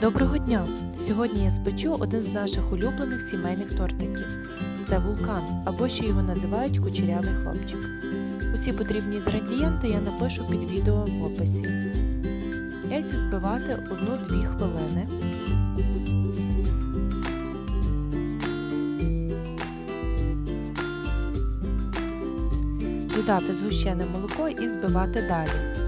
Доброго дня! Сьогодні я спечу один з наших улюблених сімейних тортиків. Це вулкан, або ще його називають кучерявий хлопчик. Усі потрібні інгредієнти я напишу під відео в описі. Яйця збивати 1-2 хвилини. Додати згущене молоко і збивати далі.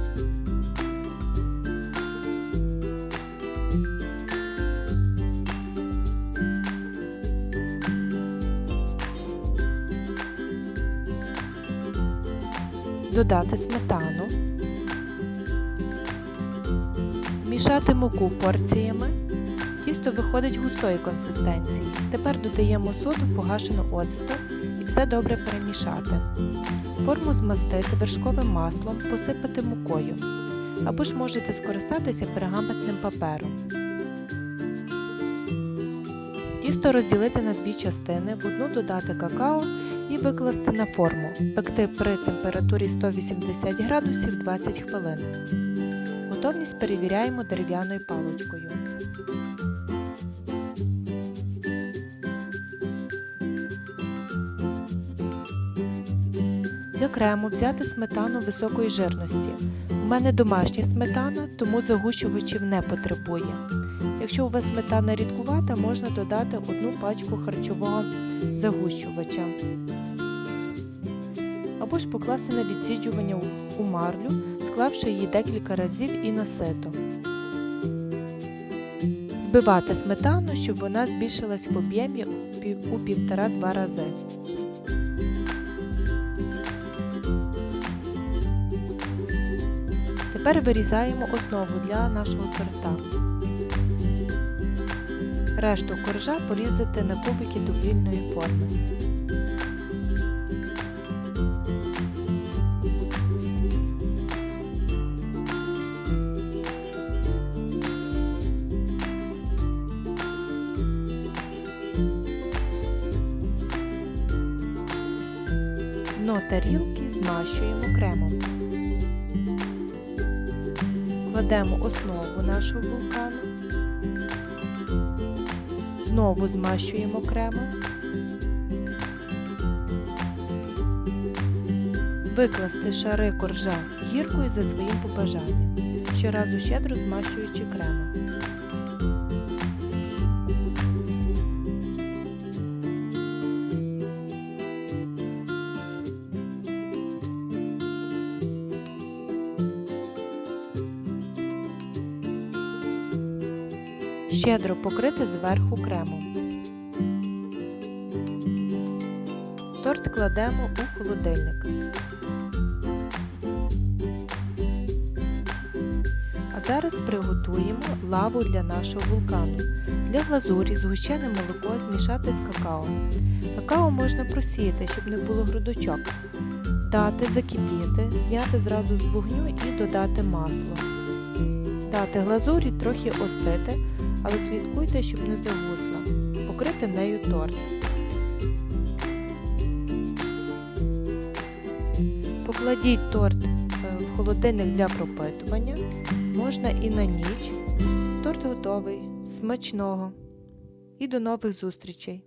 Додати сметану, мішати муку порціями. Тісто виходить густої консистенції. Тепер додаємо соду погашену оцетом і все добре перемішати. Форму змастити вершковим маслом, посипати мукою. Або ж можете скористатися пергаментним папером. Тісто розділити на дві частини, в одну додати какао і викласти на форму. Пекти при температурі 180 градусів 20 хвилин. Готовність перевіряємо дерев'яною паличкою. Для крему взяти сметану високої жирності. У мене домашня сметана, тому загущувачів не потребує. Якщо у вас сметана рідкувата, можна додати одну пачку харчового загущувача. Або ж покласти на відсіджування у марлю, склавши її декілька разів і на сито. Збивати сметану, щоб вона збільшилась в об'ємі у півтора-два рази. Тепер вирізаємо основу для нашого торта. Решту коржа порізати на кубики довільної форми. Дно тарілки змащуємо кремом. Кладемо основу нашого вулкану. Знову змащуємо кремом. Викласти шари коржа гіркою за своїм побажанням, щоразу щедро змащуючи кремом. Щедро покрити зверху кремом. Торт кладемо у холодильник. А зараз приготуємо лаву для нашого вулкану. Для глазурі згущене молоко змішати з какао. Какао можна просіяти, щоб не було грудочок. Дати закипіти, зняти зразу з вогню і додати масло. Дати глазурі трохи остити, але слідкуйте, щоб не загусла. Покрити нею торт. Покладіть торт в холодильник для пропитування. Можна і на ніч. Торт готовий. Смачного! І до нових зустрічей!